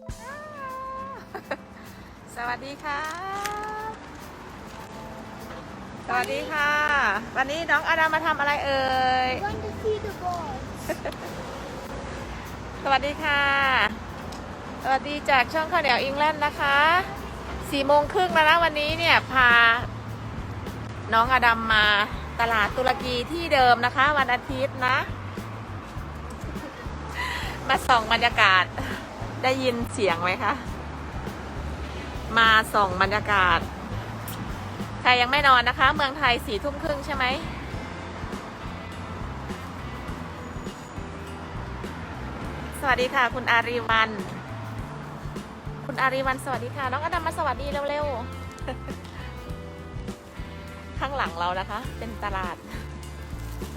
สวัสดีค่ะสวัสดีค่ะ วันนี้น้องอาดามาทำอะไรเอ่ย want to see the ball. สวัสดีค่ะ สวัสดีจากช่องข้าวเหนียวอิงแลนด์นะคะสี่โมงครึ่งแล้วนะวันนี้เนี่ยพา น้องอดัมมาตลาดตุรกีที่เดิมนะคะ วันอาทิตย์นะ มาส่องบรรยากาศ ได้ยินเสียงไหมคะ มาส่องบรรยากาศ ใครยังไม่นอนนะคะ เมืองไทยสี่ทุ่มครึ่งใช่ไหม สวัสดีค่ะ คุณอารีวัน คุณอารีวันสวัสดีค่ะ น้องอดัมมาสวัสดีเร็วๆ ข้างหลังเรานะคะ เป็นตลาด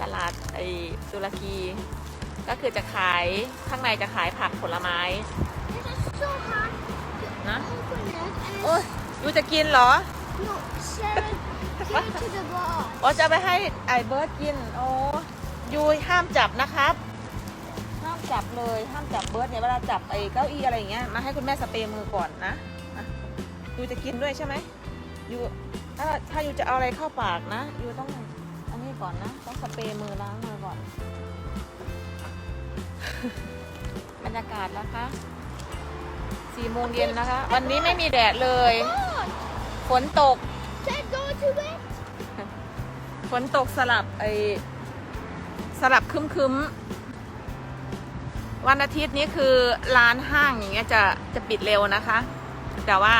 ตลาดไอตุรกีก็คือจะขายข้างในจะขายผักผลไม้ This is so hard to Huh? open it and โอ้ยยูจะกินเหรอ no, Sarah, give it to the ball. โอ้จะไปให้ไอเบิร์ดกิน โอ้ยูห้ามจับนะครับ ห้ามจับเลย ห้ามจับเบิร์ดเนี่ยเวลาจับไอ้เก้าอี้อะไรอย่างเงี้ย มาให้คุณแม่สเปรย์มือก่อนนะอะยูจะกินด้วยใช่ไหมยูถ้าถ้ายูจะเอาอะไรเข้าปากนะยูต้องอันนี้ก่อนนะ ต้องสเปรย์มือล้างมือก่อน บรรยากาศนะคะ สี่โมงเย็นนะคะ วันนี้ไม่มีแดดเลย ฝนตก said go to it. ฝนตกสลับไอสลับคึมคึมวันอาทิตย์นี้คือร้านห้างอย่างเงี้ยจะจะปิดเร็วนะคะ แต่ว่า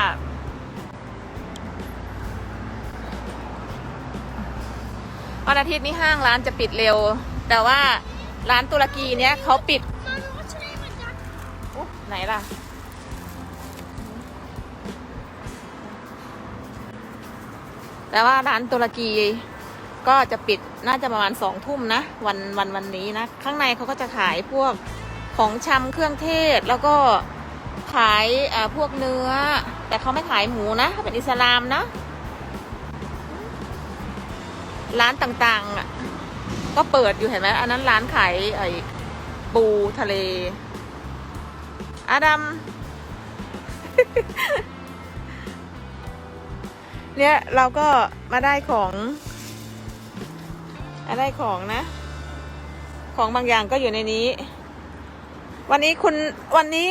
วันอาทิตย์นี้ห้างร้านจะปิดเร็ว แต่ว่าร้านตุรกีเนี้ยเขาปิดไหนล่ะ แต่ว่าร้านตุรกีก็จะปิดน่าจะประมาณสองทุ่มนะ วันวันวันนี้นะ ข้างในเขาก็จะขายพวกของชำเครื่องเทศ แล้วก็ขายพวกเนื้อ แต่เขาไม่ขายหมูนะเป็นอิสลามนะ ร้านต่างๆก็เปิดอยู่เห็นไหมอันนั้นร้านขายไอ้ปูทะเล อาดัม เนี่ยเราก็มาได้ของมาได้ของนะ ของบางอย่างก็อยู่ในนี้ วันนี้คุณวันนี้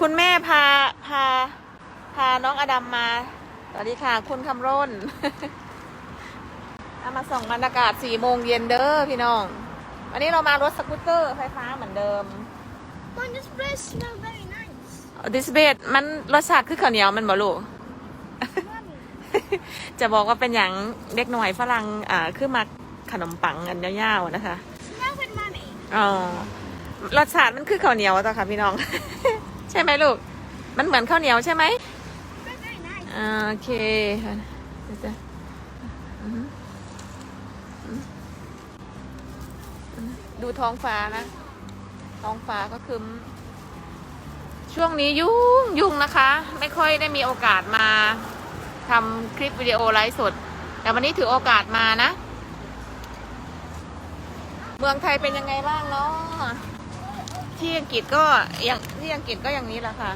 คุณแม่พาพา พาน้องอดัมมาสวัสดีค่ะ คุณคำร่นเอามาส่องบรรยากาศสี่โมงเย็นเด้อพี่น้อง วันนี้เรามารถสกูตเตอร์ไฟฟ้าเหมือนเดิม Mom, this place smells very nice. ดิสเบตมันรสชาติคือข้าวเหนียวมันบ่ลูก Mommy, จะบอกว่าเป็นอย่างเด็กหน่อยฝรั่งอ่าคือมาขนมปังอันยาวๆนะคะ smell with mommy. อ๋อรสชาติมันคือข้าวเหนียวต่อค่ะพี่น้อง ใช่ไหมลูก มันเหมือนข้าวเหนียวใช่ไหม Very, very nice. อ่าโอเคค่ะเดี๋ยวจะอือหืออือหือดูท้องฟ้านะ ท้องฟ้าก็ครึ้มช่วงนี้ยุ่งยุ่งนะคะ ไม่ค่อยได้มีโอกาสมา ทำคลิปวิดีโอไลฟ์สด แต่วันนี้ถือโอกาสมานะ เมืองไทยเป็นยังไงบ้างเนาะที่อังกฤษก็อย่างที่อังกฤษก็อย่างนี้แหละค่ะ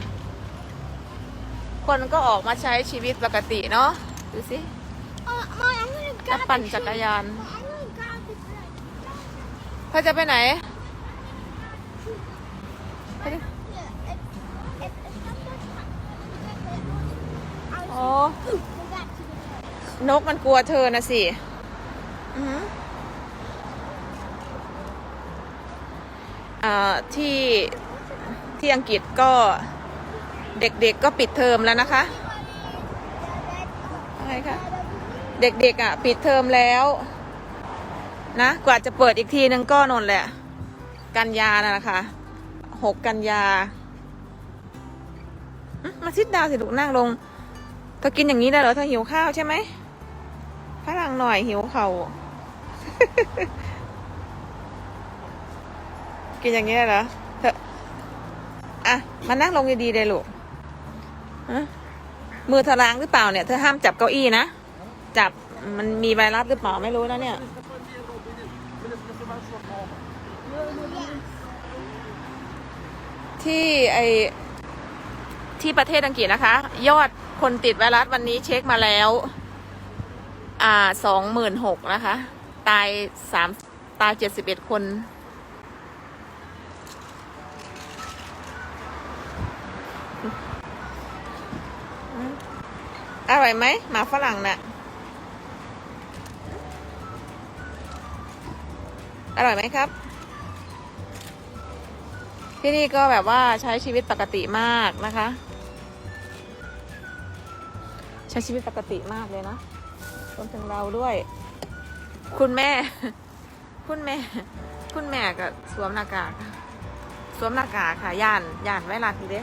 คนก็ออกมาใช้ชีวิตปกติเนาะดูสิ Oh, Mom, I'm gonna นัก grab ปั่นจักรยานเขาจะไปไหน hot. โอ้ Go back to the tree. นกมันกลัวเธอนะสิที่ที่อังกฤษก็เด็กๆก็ปิดเทอมแล้วนะคะอะไรคะเด็กๆอะ ปิดเทอมแล้ว นะ กว่าจะเปิดอีกทีนึงก็นนแหละ กันยาน่ะนะคะหกกันยามาซิดดาวสิลูกนั่งลง ธอกินอย่างนี้ได้เหรอเธอหิวข้าวใช่ไหมฝรั่งหน่อยหิวเขา่ากินอย่างนี้ได้เหรอเธออะมานั่งลงดีๆเลยลูกฮะมือเธอล้างหรือเปล่าเนี่ยเธอห้ามจับเก้าอี้นะจับมันมีไวรัสหรือเปล่าไม่รู้นะเนี่ยที่ไอที่ประเทศอังกฤษนะคะ ยอด คนติดไวรัสวันนี้เช็คมาแล้ว อ่าสองหมื่นหกนะคะ ตายสามตายเจ็ดสิบเอ็ดคน อร่อยไหมหมาฝรั่งน่ะ อร่อยไหมครับ ที่นี่ก็แบบว่าใช้ชีวิตปกติมากนะคะ ช้ชีวิตปกติมากเลยนะรวมถึงเราด้วย คุณแม่ คุณแม่ คุณแม่ก็สวมหน้ากาก สวมหน้ากากค่ะย่านย่านไวรัสอยู่เด้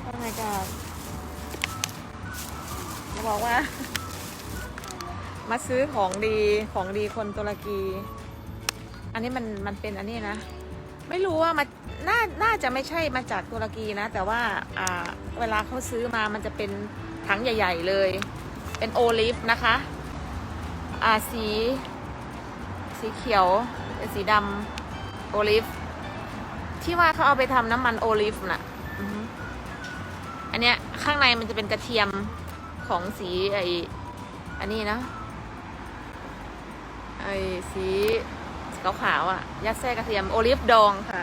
โอ้ my god จะบอกว่า มาซื้อของดีของดีคนตุรกี อันนี้มันมันเป็นอันนี้นะ ไม่รู้ว่ามัน น่าน่าจะไม่ใช่มาจากตุรกีนะ แต่ว่าอ่าเวลาเขาซื้อมามันจะเป็นถังใหญ่ ๆ เลย เป็นโอลิฟนะคะอ่าสีสีเขียวเป็นสีดำโอลิฟที่ว่าเขาเอาไปทำน้ำมันโอลิฟน่ะอันเนี้ยข้างในมันจะเป็นกระเทียมของสีไออันนี้นะไอสีขาวๆอะ ยัดแส้กระเทียมโอลิฟดองค่ะ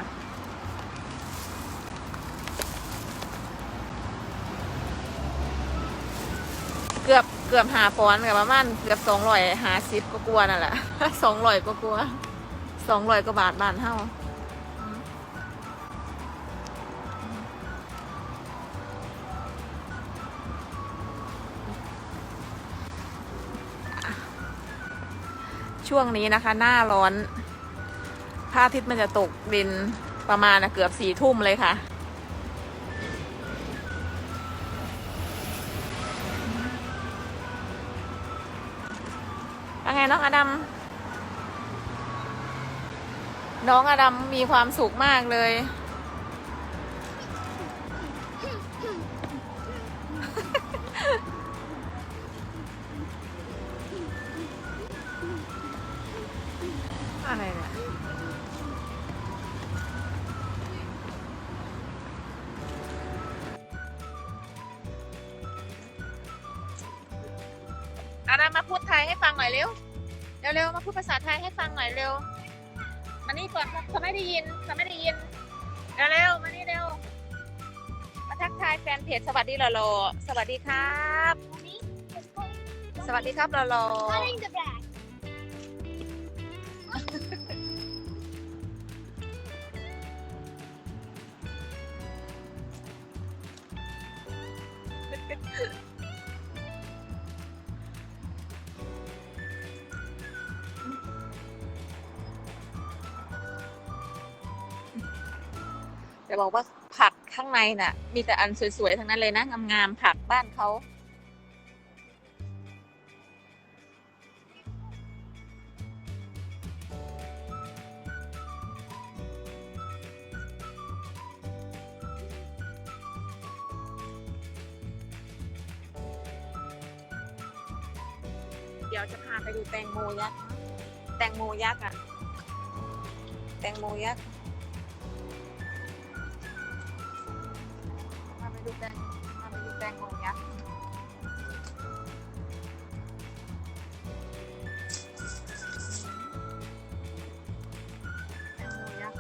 เกือบหาปอนกับประมาณเกือบสองร้อยหาสิบก็กลัวนั่นแหละสองร้อยก็กลัวสองร้อยกว่าบาทบานเท่าช่วงนี้นะคะ หน้าร้อนพระอาทิตย์มันจะตกดินประมาณนะเกือบสี่ทุ่มเลยค่ะ งน้องอดัมน้องอดัมมีความสุขมากเลย อะไรเนี่ยอาดามาพูดไทยให้ฟังหน่อยเร็ว เร็วๆ มาพูดภาษาไทยให้ฟังหน่อยเร็ว มานี่ก่อนเขาไม่ได้ยินเขาไม่ได้ยิน เร็วๆ มานี่เร็ว มาทักทายแฟนเพจสวัสดีหล่อๆสวัสดีครับ สวัสดีครับหล่อ Cutting the bag. จะบอกว่าผักข้างในน่ะ มีแต่อันสวยๆทั้งนั้นเลยนะงามๆผักบ้านเขา ดูแตงพาไปดูแตงโมยักษ์แตงโมยักษ์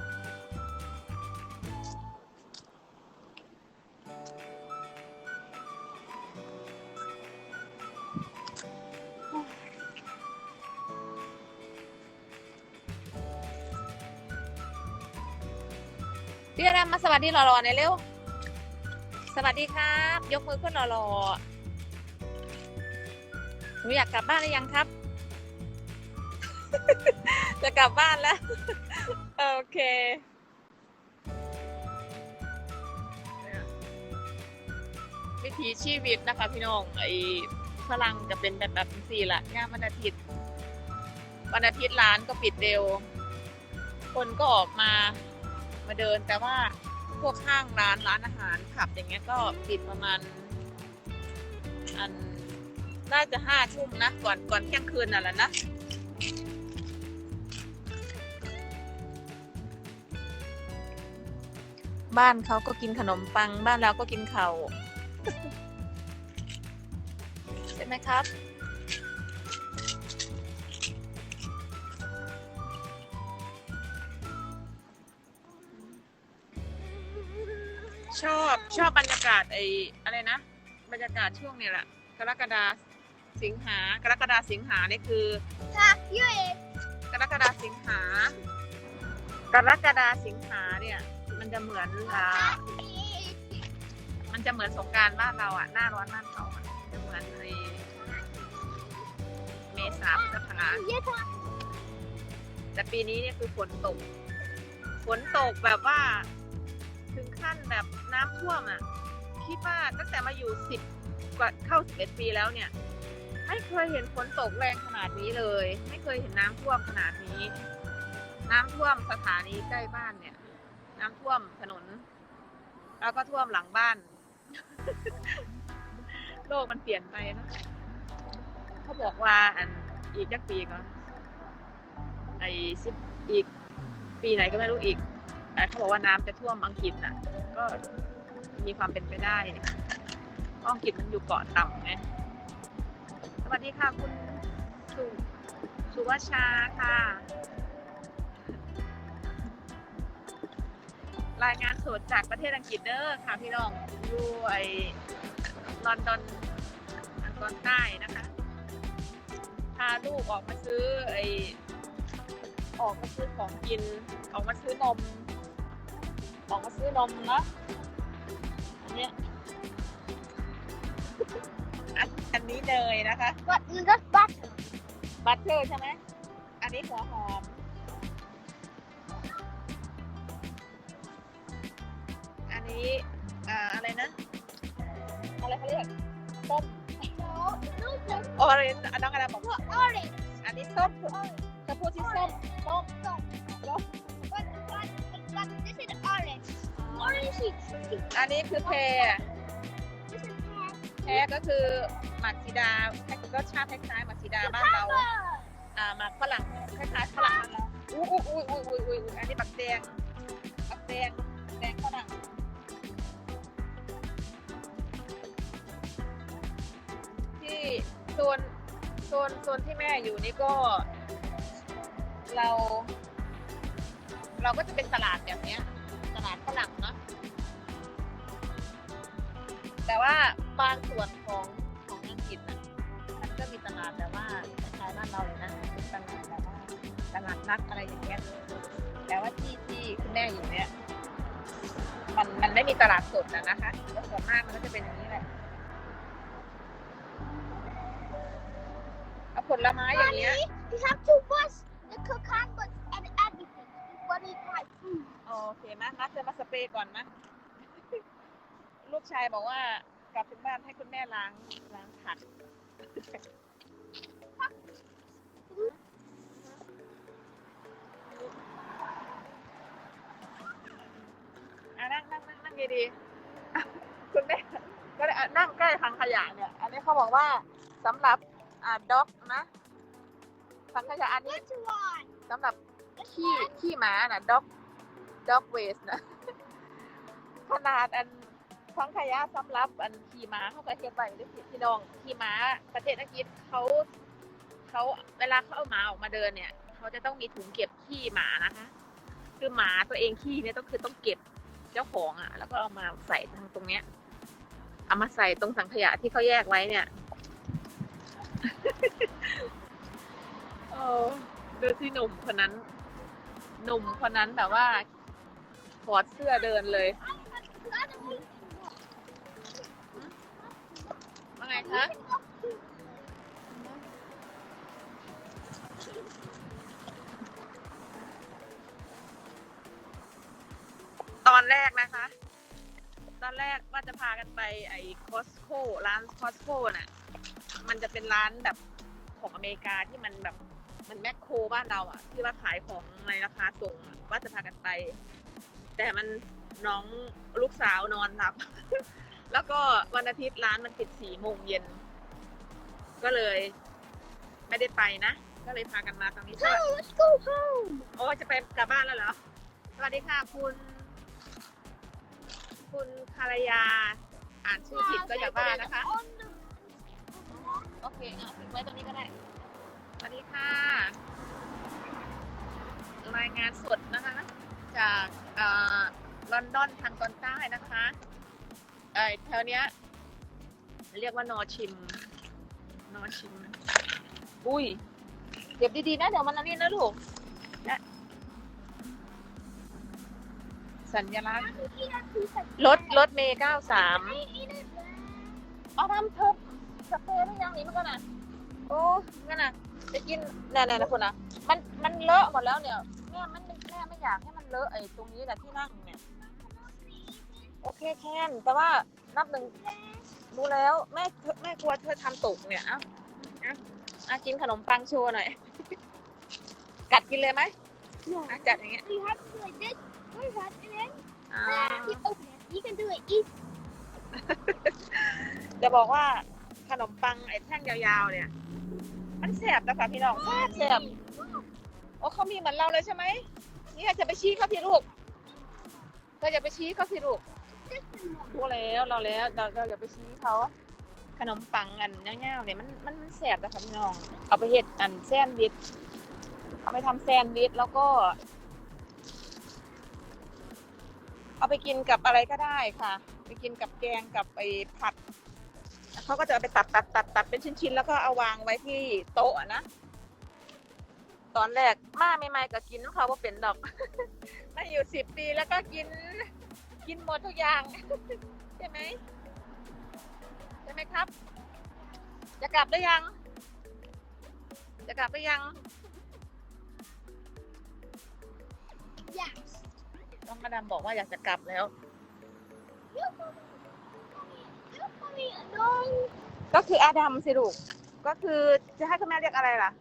พี่อารมมาสวัสดีหล่อๆหน่อยเร็ว สวัสดีครับ ยกมือขึ้นหล่อๆหนูอยากกลับบ้านหรือยังครับ จะกลับบ้านแล้ว โอเควิถีชีวิตนะคะพี่น้องไอ้ฝรั่งจะเป็นแบบแบบสี่ละงานวันอาทิตย์ วันอาทิตย์ร้านก็ปิดเร็ว คนก็ออกมามาเดินแต่ว่า พวกห้างร้านร้านอาหารผับอย่างเงี้ยก็ปิดประมาณ อันน่าจะห้าทุ่มนะ ก่อนก่อนเที่ยงคืนน่ะแหละนะบ้านเขาก็กินขนมปัง บ้านเราก็กินเขา่าวใช่ไหมครับ ชอบชอบบรรยากาศไอ้อะไรนะ บรรยากาศช่วงนี้แหละกรกฎาสิงหากรกฎาสิงหานี่คือ ค่ะยูเอกรกฎาสิงหากรกฎาสิงหาเนี่ย มันจะเหมือนอ่ามันจะเหมือนสงกรารบ้านเราอะหน้าร้อนบ้านเขาอะจะเหมือนในเมษาพฤษภาเยอะค่ะแต่ปีนี้เนี่ยคือฝนตก ฝนตกแบบว่า ถึงขั้นแบบน้ำท่วมอะคิดว่าตั้งแต่มาอยู่สิบกว่าเข้าสิบเอ็ดปีแล้วเนี่ย ไม่เคยเห็นฝนตกแรงขนาดนี้เลย ไม่เคยเห็นน้ำท่วมขนาดนี้ น้ำท่วมสถานีใกล้บ้านเนี่ย น้ำท่วมถนน แล้วก็ท่วมหลังบ้าน โลกมันเปลี่ยนไปนะเขาบอกว่าอันอีกจักปีก่อนไอ้สิบอีกปีไหนก็ไม่รู้อีก แต่เขาบอกว่าน้ำจะท่วมอังกฤษน่ะ ก็มีความเป็นไปได้เพราะอังกฤษมันอยู่เกาะต่ำไงสวัสดีค่ะคุณสุสุวชาค่ะ รายงานสดจากประเทศอังกฤษเด้อค่ะพี่น้องอยู่ไอ้ลอนดอนอังกฤษใต้นะคะพาลูกออกมาซื้อไอ้ออกมาซื้อของกิน ออกมาซื้อนม ออกมาซื้อนมเนาะอันเนี้ยอันอันนี้เนยนะคะวัดมันก็บัตบัตเตอร์ใช่ไหม อันนี้หัวหอม อันนี้อ่าอะไรนะ อะไรเขาเรียกส้มโน้ตลูกเลยออเรนอันน้องอะไรบอกว่าออเรนจ์อันนี้ส้มจะพูดที่ส้ม ส้ม ส้มส้มวัด วัดวัด this is orange orange is sweet อันนี้คือแพร this is แพรก็คือหมักสีดาก็ชาติคล้ายๆหมักสีดาบ้านเราอ่าหมักฝรั่งคล้ายๆฝรั่งบ้านเราอุ้ยอุ้ยอุ้ยอุ้ยอุ้ยอุ้ยอันนี้บักแดงบักแดงแดงฝรั่งที่โซนโซนโซนที่แม่อยู่นี่ก็ เรา เราก็จะเป็นตลาดแบบเนี้ยตลาดฝรั่งเนาะแต่ว่าบางส่วนของของอังกฤษนะมันก็มีตลาดแบบว่าคล้ายๆบ้านเราเลยนะเป็นตลาดแบบว่าตลาดนัดอะไรอย่างเงี้ยแต่ว่าที่ที่คุณแม่อยู่เนี่ยมันมันไม่มีตลาดสดนะนะคะแล้วส่วนมากมันก็จะเป็นอย่างนี้แหละเอาผลไม้อย่างเงี้ย we have to wash the cucumbers โอเคไหมนัดจะมาสเปรย์ก่อนไหมลูกชายบอกว่ากลับถึงบ้านให้คุณแม่ล้างล้างผักอะนั่งนั่งนั่งนั่งดีๆอะคุณแม่ก็เลยอะนั่งใกล้ถังขยะเนี่ย อันนี้เขาบอกว่าสำหรับอ่าด็อกนะถังขยะอันนี้ Which one สำหรับขี้ขี้หมาน่ะด็อก ด็อกเวสนะขนาดอันท้องขยะสำรับอันขี่ม้าเขาก็เทียบไปด้วยพี่น้องขี่ม้าประเทศอังกฤษเขาเขาเวลาเขาเอาหมาออกมาเดินเนี่ยเขาจะต้องมีถุงเก็บขี้หมานะคะ คือหมาตัวเองขี้เนี่ยต้องคือต้องเก็บเจ้าของอะ แล้วก็เอามาใส่ทางตรงเนี้ยเอามาใส่ตรงสังขยะที่เขาแยกไว้เนี่ยโอ้ดูที่หนุ่มคนนั้น หนุ่มคนนั้นแบบว่า ถอดเสื้อเดินเลยว่าไงคะตอนแรกนะคะ ตอนแรกว่าจะพากันไปไอ้คอสโคร้านคอสโคน่ะ มันจะเป็นร้านแบบของอเมริกาที่มันแบบมันแมคโครบ้านเราอะที่ว่าขายของในราคาส่งว่าจะพากันไป แต่มันน้องลูกสาวนอนหลับ แล้วก็วันอาทิตย์ร้านมันปิดสี่โมงเย็น ก็เลย ไม่ได้ไปนะ ก็เลยพากันมาตรงนี้ Come let's go home โอ้จะไปกลับบ้านแล้วเหรอ สวัสดีค่ะคุณ คุณคารยา อ่านชื่อผิดก็อย่าว่านะคะ On the โอเคอะทิ้งไว้ตรงนี้ก็ได้ สวัสดีค่ะ รายงานสดนะคะ จากเอ่อลอนดอนทางตอนใต้นะคะเอ่อแถวเนี้ย เรียกว่านอชิม นอชิม อุ้ยเก็บดีๆนะ เดี๋ยวมันอันนี้นะลูกนะสัญลักษณ์รถรถเมย์เก้าสามเอาทำเถอะสเปรย์หรือยังนี่มันก็น่ะโอ้งั้นน่ะจะกินแน่ๆนะคุณนะมันมันเลอะหมดแล้วเนี่ยแม่มันแม่ไม่อยากให้มัน เลอะไอ้ตรงนี้แหละที่นั่งเนี่ย โอเคแคนแต่ว่านับหนึ่งรู้แล้วแม่แม่กลัวเธอทำตกเนี่ยเอ้าเอ้าอะกินขนมปังโชว์หน่อย กัดกินเลยไหมอะจัดอย่างเงี้ย You have to like this. Where's that? And then อ่า you open it. You can do it easy. จะบอกว่าขนมปังไอ้แท่งยาวๆเนี่ย มันแสบนะคะพี่น้องแสบแสบโอ้เขามีเหมือนเราเลยใช่ไหม นี่จะไปชี้เขาสิลูกเธออย่าไปชี้เขาสิลูกรู้แล้วเราแล้วเราเราอย่าไปชี้เขาขนมปังอันเงี้ยๆเนี่ยมันมันมันแสบนะคะพี่น้อง เอาไปเห็ดอันแซนด์วิชเอาไปทำแซนด์วิชแล้วก็ เอาไปกินกับอะไรก็ได้ค่ะ ไปกินกับแกงกับไปผัดเขาก็จะเอาไปตัดตัดตัดตัดเป็นชิ้นๆ แล้วก็เอาวางไว้ที่โต๊ะนะ ตอนแรกมาใหม่ๆก็กินของเขาว่าเป็นดอก มาอยู่สิบปีแล้วก็กิน กินหมดทุกอย่างใช่ไหมใช่ไหมครับ จะกลับหรือยัง จะกลับหรือยัง Yes. ต้องมาดามบอกว่าอยากจะกลับแล้ว You you mommy along. ก็คืออาดัมสิลูกก็คือจะให้คุณแม่เรียกอะไรล่ะ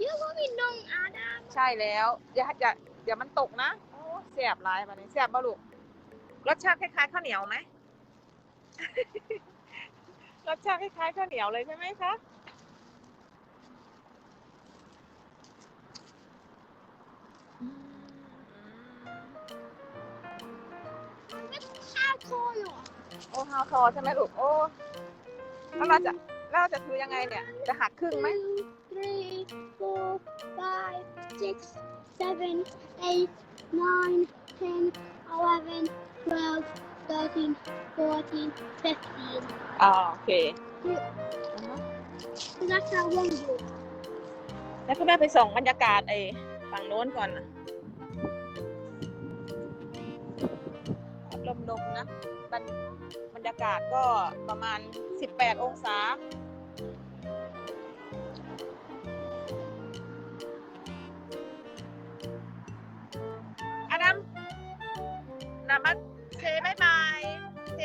You mommy along Adam. ใช่แล้ว อย่าอย่าเดี๋ยวมันตกนะโอ้เสียบลายมาเนี่ยเสียบบ่ลูกรสชาติคล้ายๆข้าวเหนียวไหม รสชาติคล้ายๆข้าวเหนียวเลยใช่ไหมคะอืม How tall you are. โอ้ฮาวคอใช่ไหมลูก โอ้ แล้วเราจะแล้วเราจะถือยังไงเนี่ย จะหักครึ่งไหม Two, three, four, five, six, seven, eight, nine, ten, eleven, twelve, thirteen, fourteen, fifteen. อ๋อโอเค So that's how long you are. แล้วคุณแม่ไปส่องบรรยากาศไอ้ฝั่งโน้นก่อนนะลมๆนะบรรบรรยากาศก็ประมาณ 18 องศาอา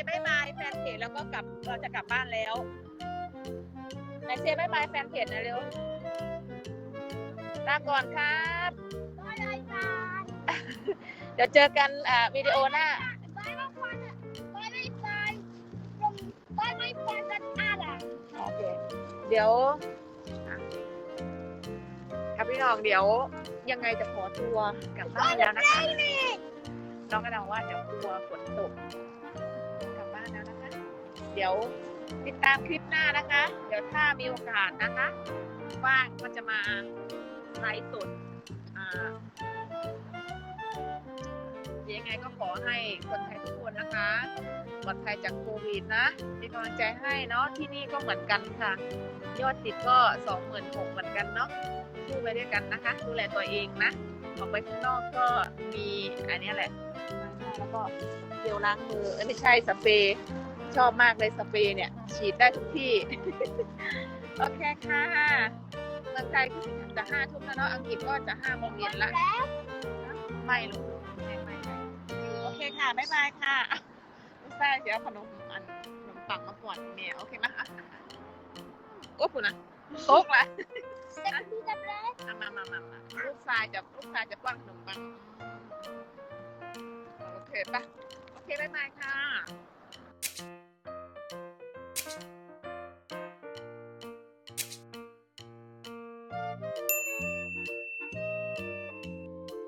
บายบายแฟนเพจแล้วก็กลับเราจะกลับบ้านแล้วไหนเซบายบายแฟนเพจหนะเร็วลาก่อนครับ Bye bye bye. เดี๋ยวเจอกันอ่าวิดีโอหน้า Bye bye bye. Bye bye bye. From bye bye bye that's Adam. โอเค เดี๋ยวอะครับพี่น้องเดี๋ยวยังไงจะขอตัวกลับบ้านแล้วนะคะ Raining. น้องกระดังว่าเดี๋ยวกลัวฝนตก เดี๋ยวติดตามคลิปหน้านะคะ เดี๋ยวถ้ามีโอกาสนะคะว่างก็จะมาไลฟ์สดยังไงก็ขอให้คนไทยทุกคนนะคะปลอดภัยจากโควิดนะเป็นกำลังใจให้เนาะที่นี่ก็เหมือนกันค่ะ ยอดติดก็สองหมื่นหกเหมือนกันเนาะสู้ไปด้วยกันนะคะ ดูแลตัวเองนะออกไปข้างนอกก็มีอันนี้แหละแล้วก็เจลล้างมือเอ้ยไม่ใช่สเปรย์ ชอบมากเลยสเปรย์เนี่ย ฉีดได้ทุกที่ โอเคค่ะเมืองไทยก็จะห้าทุ่มแล้วเนาะอังกฤษก็จะห้าโมงเย็นละไม่ลูกไม่ไม่โอเคค่ะบ๊ายบายค่ะลูกชายเดี๋ยวขนมอันขนมปังมาก่อนแม่โอเคไหมคะโอ้คุณนะโต๊ะละ Second pizza bread. อะมามามามาลูกชายจะลูกชายจะป้อนขนมปังโอเคปะโอเคบ๊ายบายค่ะ Thank you.